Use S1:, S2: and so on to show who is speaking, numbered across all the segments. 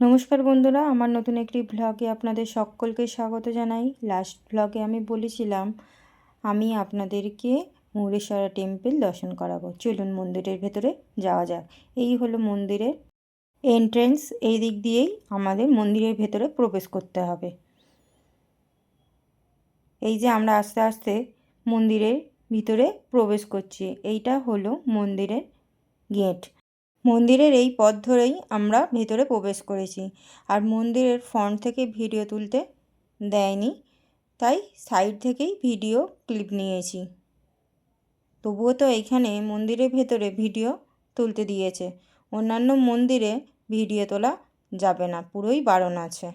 S1: নমস্কার বন্ধুরা, আমার নতুন একটি ভ্লগে আপনাদের সকলকে স্বাগত জানাই। লাস্ট ভ্লগে আমি বলেছিলাম, আমি আপনাদেরকে মুরেশ্বরা টেম্পল দর্শন করাবো। চলুন মন্দিরের ভেতরে যাওয়া যাক। এই হলো মন্দিরের এন্ট্রেন্স এই দিক দিয়েই আমাদের মন্দিরের ভেতরে প্রবেশ করতে হবে। এই যে আমরা আস্তে আস্তে মন্দিরের ভিতরে প্রবেশ করছি, এইটা হলো মন্দিরের গেট মন্দিরের এই পথ ধরেই আমরা ভেতরে প্রবেশ করেছি। আর মন্দিরের ফ্রন্ট থেকে ভিডিও তুলতে দেয়নি, তাই সাইড থেকেই ভিডিও ক্লিপ নিয়েছি। তবুও তো এইখানে মন্দিরের ভেতরে ভিডিও তুলতে দিয়েছে। অন্যান্য মন্দিরে ভিডিও তোলা যাবে না, পুরোই বারণ আছে।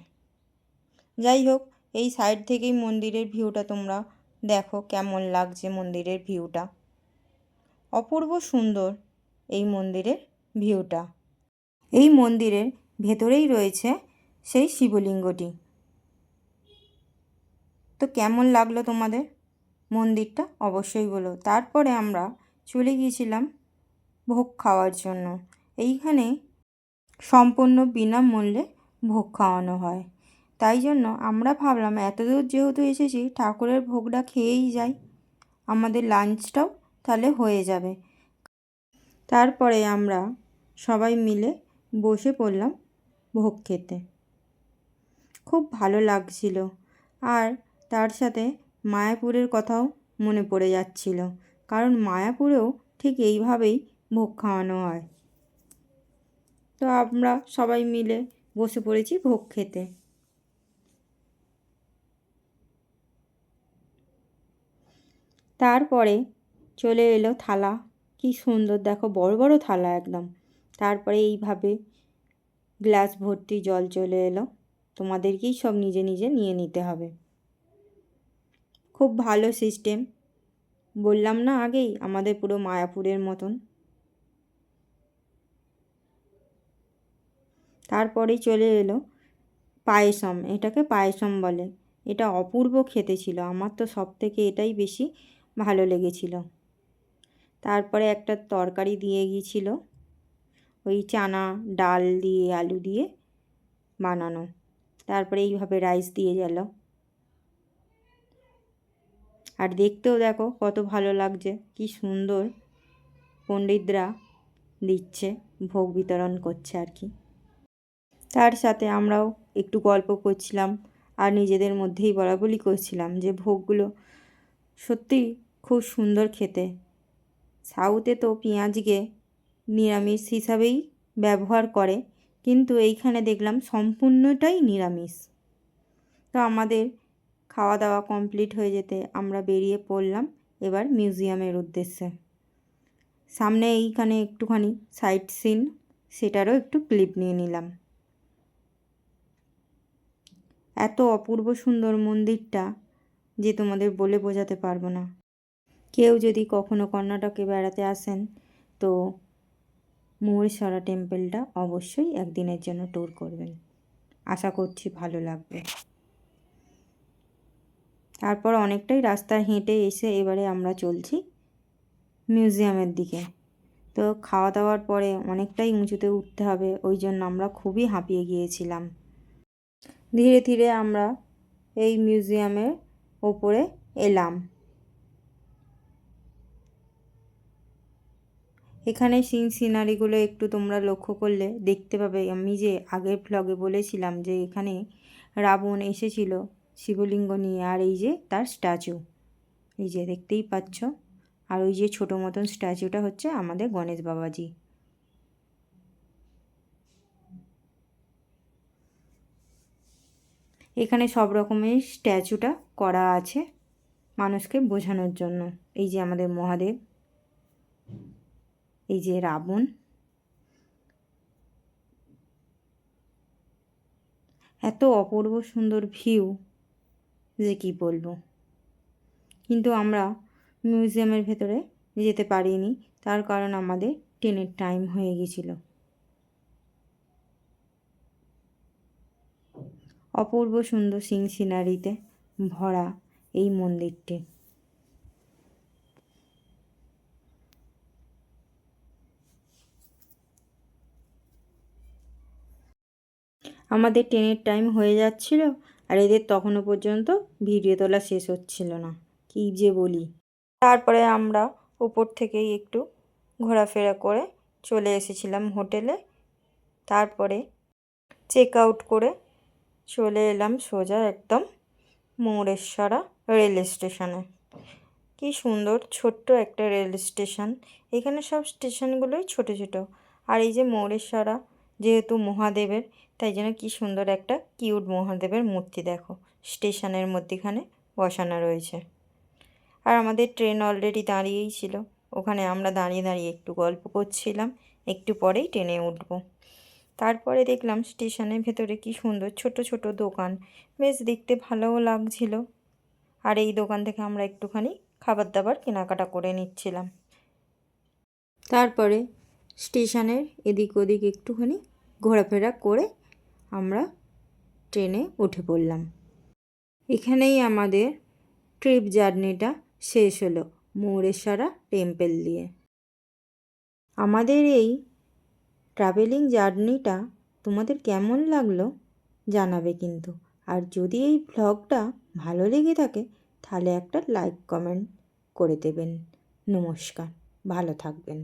S1: যাই হোক, এই সাইড থেকেই মন্দিরের ভিউটা তোমরা দেখো কেমন লাগছে মন্দিরের ভিউটা অপূর্ব সুন্দর এই মন্দিরের ভিউটা। এই মন্দিরের ভেতরেই রয়েছে সেই শিবলিঙ্গটি। তো কেমন লাগল তোমাদের মন্দিরটা? অবশ্যই বলো। তারপরে আমরা চলে গিয়েছিলাম ভোগ খাওয়ার জন্য। এইখানে সম্পূর্ণ বিনামূল্যে ভোগ খাওয়ানো হয়। তাই জন্য আমরা ভাবলাম, এত দূর যেহেতু এসেছি, ঠাকুরের ভোগটা খেয়েই যাই। আমাদের লাঞ্চটাও তাহলে হয়ে যাবে। তারপরে আমরা সবাই মিলে বসে পড়লাম ভোগ খেতে। খুব ভালো লাগছিল। আর তার সাথে মায়াপুরের কথাও মনে পড়ে যাচ্ছিল, কারণ মায়াপুরেও ঠিক এইভাবেই ভোগ খাওয়ানো হয়। তো আমরা সবাই মিলে বসে পড়েছি ভোগ খেতে। তারপরে চলে এলো থালা। কি সুন্দর, দেখো বড় বড় থালা একদম। তারপরে এইভাবে গ্লাস ভর্তি জল চলে এলো। তোমাদেরকেই সব নিজে নিজে নিয়ে নিতে হবে। খুব ভালো সিস্টেম বললাম না আগেই, আমাদের পুরো মায়াপুরের মতন। তারপরেই চলে এলো পায়েসম, এটাকে পায়েসম বলে। এটা অপূর্ব খেতে ছিল, আমার তো সব থেকে এটাই বেশি ভালো লেগেছিল। তারপরে একটা তরকারি দিয়ে গিয়েছিল। ওই চানা, ডাল দিয়ে, আলু দিয়ে বানানো। তারপরে এইভাবে রাইস দিয়ে গেল। আর দেখতেও দেখো কত ভালো লাগছে, কি সুন্দর পণ্ডিতরা দিচ্ছে, ভোগ বিতরণ করছে আর কি। তার সাথে আমরাও একটু গল্প করছিলাম আর নিজেদের মধ্যেই বলা বলি করছিলাম যে ভোগগুলো সত্যি খুব সুন্দর খেতে। সাউথে তো পেঁয়াজকে নিরামিষ হিসাবেই ব্যবহার করে, কিন্তু এইখানে দেখলাম সম্পূর্ণটাই নিরামিষ। তো আমাদের খাওয়া দাওয়া কমপ্লিট হয়ে যেতে আমরা বেরিয়ে পড়লাম এবার মিউজিয়ামের উদ্দেশ্যে। সামনে এইখানে একটুখানি সাইট সিন, সেটারও একটু ক্লিপ নিয়ে নিলাম। এত অপূর্ব সুন্দর মন্দিরটা যে তোমাদের বলে বোঝাতে পারব না। কেউ যদি কখনো কর্ণাটকে বেড়াতে আসেন, তো মৌরেশ্বরা টেম্পলটা অবশ্যই একদিনের জন্য ট্যুর করবেন। আশা করছি ভালো লাগবে। তারপর অনেকটাই রাস্তা হেঁটে এসে এবারে আমরা চলছি মিউজিয়ামের দিকে। তো খাওয়া দাওয়ার পরে অনেকটাই উঁচুতে উঠতে হবে, ওই জন্য আমরা খুবই হাঁপিয়ে গিয়েছিলাম। ধীরে ধীরে আমরা এই মিউজিয়ামের ওপরে এলাম। এখানে সিন সিনারিগুলো একটু তোমরা লক্ষ্য করলে দেখতে পাবে। আমি যে আগের ভ্লগে বলেছিলাম যে এখানে রাবণ এসেছিল শিবলিঙ্গ নিয়ে আর এই যে তার স্ট্যাচু এই যে দেখতেই পাচ্ছ। আর ওই যে ছোটো মতন স্ট্যাচুটা হচ্ছে আমাদের গণেশ বাবাজি। এখানে সব রকমের স্ট্যাচুটা করা আছে মানুষকে বোঝানোর জন্য। এই যে আমাদের মহাদেব। এই যে রাবণ। এত অপূর্ব সুন্দর ভিউ যে কী বলব? কিন্তু আমরা মিউজিয়ামের ভেতরে যেতে পারিনি, তার কারণ আমাদের ট্রেনের টাইম হয়ে গেছিল। অপূর্ব সুন্দর সিং সিনারিতে ভরা এই মন্দিরটি। আমাদের ট্রেনের টাইম হয়ে যাচ্ছিল আর এদের তখনও পর্যন্ত ভিডিও তোলা শেষ হচ্ছিল না। কী যে বলি। তারপরে আমরা উপর থেকেই একটু ঘোরাফেরা করে চলে এসেছিলাম হোটেলে তারপরে চেক আউট করে চলে এলাম সোজা একদম মৌরেশ্বরা রেল স্টেশনে কি সুন্দর ছোট্ট একটা রেল স্টেশন এখানে সব স্টেশনগুলোই ছোট ছোট। আর এই যে মৌরেশ্বরা যেহেতু মহাদেবের, তাই জন্য কি সুন্দর একটা কিউট মহাদেবের মূর্তি দেখো। স্টেশনের মধ্যেখানে বসানো রয়েছে। আর আমাদের ট্রেন অলরেডি দাঁড়িয়েই ছিল। ওখানে আমরা দাঁড়িয়ে দাঁড়িয়ে একটু গল্প করছিলাম। একটু পরেই ট্রেনে উঠব। তারপরে দেখলাম স্টেশনের ভেতরে কি সুন্দর ছোট ছোট দোকান। বেশ দেখতে ভালোও লাগছিল। আর এই দোকান থেকে আমরা একটুখানি খাবার দাবার কেনাকাটা করে নিচ্ছিলাম। তারপরে স্টেশনের এদিক ওদিক একটুখানি ঘোরাফেরা করে আমরা ট্রেনে উঠে পড়লাম। এখানেই আমাদের ট্রিপ জার্নিটা শেষ হলো মৌরেশ্বরা টেম্পল দিয়ে। আমাদের এই ট্রাভেলিং জার্নিটা তোমাদের কেমন লাগল জানাবে কিন্তু। আর যদি এই ভ্লগটা ভালো লেগে থাকে, তাহলে একটা লাইক কমেন্ট করে দেবেন। নমস্কার, ভালো থাকবেন।